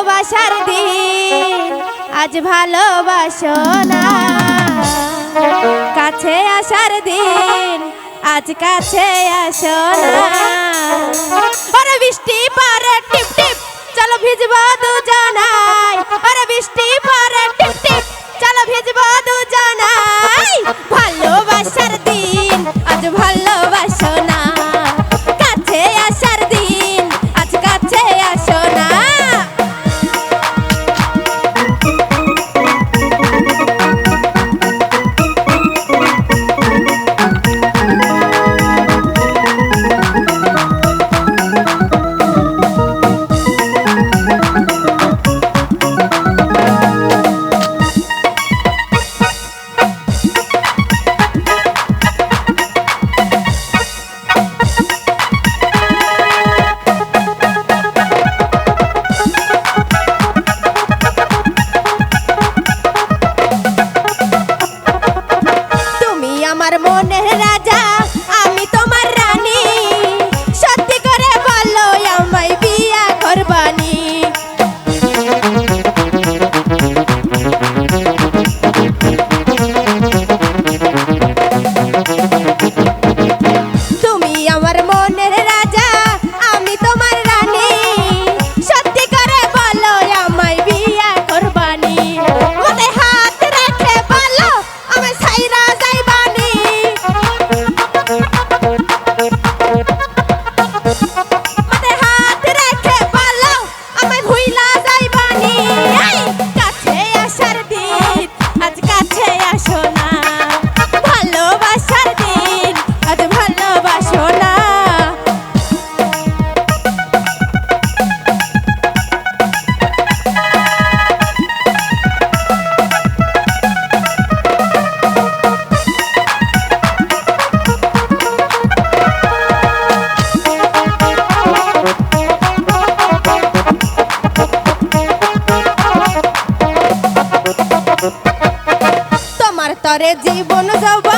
ভালোবাসার দিন, আজ ভালোবাসো না। কাছে আসার দিন, আজ কাছে আসো না। বৃষ্টি পারে, টিপ টিপ, চলো ভিজবা দু করে জীবন যাব